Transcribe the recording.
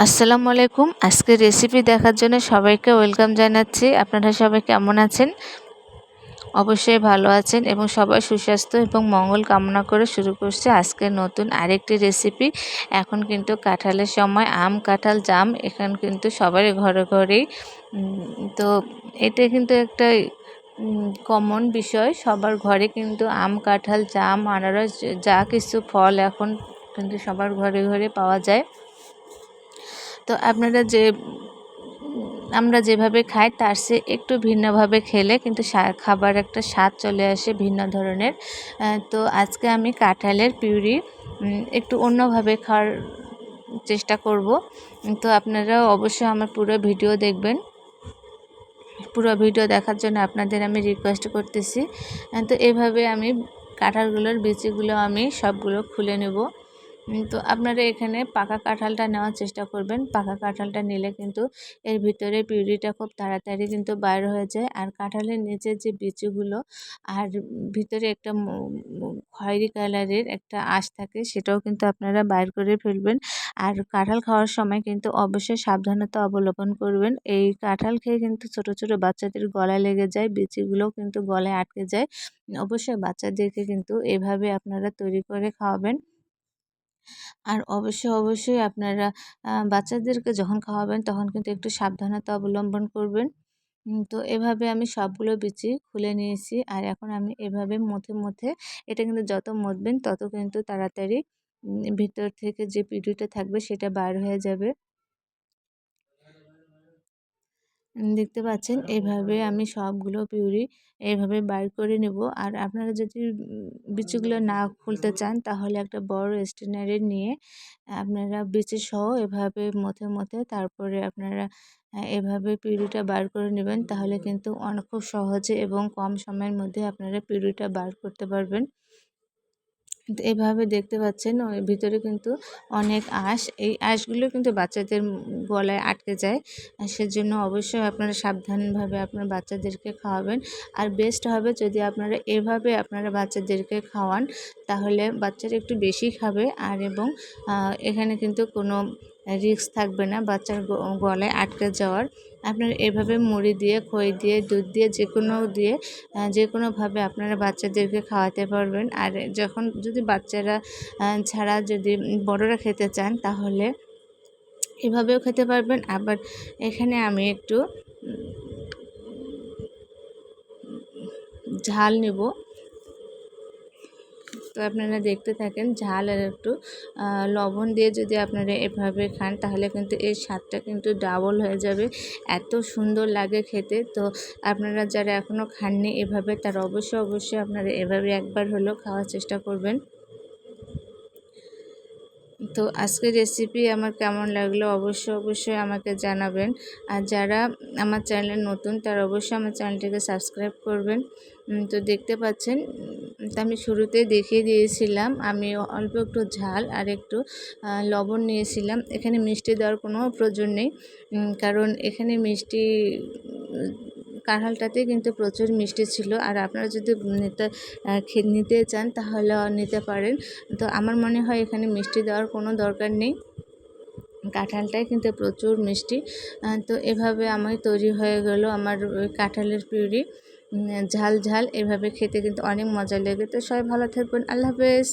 আসসালামু আলাইকুম। আজকে রেসিপি দেখার জন্য সবাইকে ওয়েলকাম জানাচ্ছি। আপনারা সবাই কেমন আছেন? অবশ্যই ভালো আছেন এবং সবাই সুস্বাস্থ্য এবং মঙ্গল কামনা করে শুরু করছে আজকে নতুন আরেকটি রেসিপি এখন কিন্তু কাঁঠালের সময়, আম, কাঁঠাল, জাম, এখন কিন্তু সবার ঘরে ঘরেই। তো এটা কিন্তু একটা কমন বিষয়। সবার ঘরে কিন্তু আম, কাঁঠাল, জাম, আনারস, যা কিছু ফল এখন কিন্তু সবার ঘরে ঘরে পাওয়া যায়। তো আপনারা যে, আমরা যেভাবে খাই তার সে একটু ভিন্নভাবে খেলে কিন্তু খাবার একটা স্বাদ চলে আসে ভিন্ন ধরনের। তো আজকে আমি কাঁঠালের পিউরি একটু অন্যভাবে খাওয়ার চেষ্টা করব। তো আপনারা অবশ্যই আমার পুরো ভিডিও দেখবেন। পুরো ভিডিও দেখার জন্য আপনাদের আমি রিকোয়েস্ট করতেছি। তো এভাবে আমি কাঁঠালগুলোর বিচিগুলো আমি সবগুলো খুলে নেব। তো আপনারা এখানে পাকা কাঁঠালটা নেওয়ার চেষ্টা করবেন। পাকা কাঁঠালটা নিলে কিন্তু এর ভিতরে পিউরিটা খুব তাড়াতাড়ি কিন্তু বাইর হয়ে যায়। আর কাঁঠালের নিচের যে বিচিগুলো আর ভিতরে একটা খয়েরি কালারের একটা আঁশ থাকে, সেটাও কিন্তু আপনারা বাইর করে ফেলবেন। আর কাঁঠাল খাওয়ার সময় কিন্তু অবশ্যই সাবধানতা অবলম্বন করবেন। এই কাঁঠাল খেয়ে কিন্তু ছোট ছোট বাচ্চাদের গলায় লেগে যায় বিচিগুলোও কিন্তু গলায় আটকে যায়। অবশ্যই বাচ্চাদেরকে কিন্তু এভাবে আপনারা তৈরি করে খাওয়াবেন। আর অবশ্যই অবশ্যই আপনারা বাচ্চাদেরকে যখন খাওয়াবেন তখন কিন্তু একটু সাবধানতা অবলম্বন করবেন। তো এভাবে আমি সবগুলো বিচি খুলে নিয়েছি আর এখন আমি এভাবে মধ্যে মধ্যে এটা কিন্তু যত মধবেন তত কিন্তু তাড়াতাড়ি ভিতর থেকে যে পিডিটা থাকবে সেটা বার হয়ে যাবে। দেখতে পাচ্ছেন, এভাবে আমি সবগুলো পিউরি এভাবে বাইর করে নেব। আর আপনারা যদি বিচিগুলো না খুলতে চান, তাহলে একটা বড় স্টেনারে নিয়ে আপনারা বিচি সহ এভাবে মথে মথে তারপরে আপনারা এভাবে পিউরিটা বার করে নেবেন। তাহলে কিন্তু অনেক খুব সহজে এবং কম সময়ের মধ্যে আপনারা পিউরিটা বার করতে পারবেন। এভাবে দেখতে পাচ্ছেন, ওই ভিতরে কিন্তু অনেক আঁশ। এই আঁশগুলো কিন্তু বাচ্চাদের গলায় আটকে যায়। সেজন্য অবশ্যই আপনারা সাবধানভাবে আপনার বাচ্চাদেরকে খাওয়াবেন। আর বেস্ট হবে যদি আপনারা এভাবে আপনারা বাচ্চাদেরকে খাওয়ান, তাহলে বাচ্চারা একটু বেশি খাবে। আর এবং এখানে কিন্তু কোনো রিস্ক থাকবে না, বাচ্চার গলায় আটকে যাওয়ার। আপনারা এভাবে মুড়ি দিয়ে, খই দিয়ে, দুধ দিয়ে যে কোনো দিয়ে যে কোনোভাবে আপনারা বাচ্চাদেরকে খাওয়াতে পারবেন। আর যখন যদি বাচ্চারা ছাড়া যদি বড়রা খেতে চান, তাহলে এভাবেও খেতে পারবেন। আবার এখানে আমি একটু ঝাল নেব। তো আপনারা দেখতে থাকেন ঝাল আর একটু লবণ দিয়ে যদি আপনারা এভাবে খান তাহলে কিন্তু এর স্বাদটা কিন্তু ডাবল হয়ে যাবে। এত সুন্দর লাগে খেতে। তো আপনারা যারা এখনও খাননি এভাবে তার অবশ্যই অবশ্যই আপনারা এভাবে একবার হলেও খাওয়ার চেষ্টা করবেন। তো আজকের রেসিপি আমার কেমন লাগল অবশ্যই অবশ্যই আমাকে জানাবেন। আর যারা আমার চ্যানেলে নতুন, তারা অবশ্যই আমার চ্যানেলটিকে সাবস্ক্রাইব করবেন। তো দেখতে পাচ্ছেন তো আমি শুরুতে দেখিয়ে দিয়েছিলাম, আমি অল্প একটু ঝাল আর একটু লবণ নিয়েছিলাম। এখানে মিষ্টি দেওয়ার কোনো প্রয়োজন নেই কারণ এখানে মিষ্টি কাঁঠালটাতে কিন্তু প্রচুর মিষ্টি ছিল। আর আপনারা যদি নিতে নিতে চান তাহলে নিতে পারেন। তো আমার মনে হয় এখানে মিষ্টি দেওয়ার কোনো দরকার নেই। কাঁঠালটাই কিন্তু প্রচুর মিষ্টি। তো এভাবে আমার তৈরি হয়ে গেল আমার কাঁঠালের পিউরি। ঝাল ঝাল এভাবে খেতে কিন্তু অনেক মজা লেগে। তো সবাই ভালো থাকবেন। আল্লাহ হাফেজ।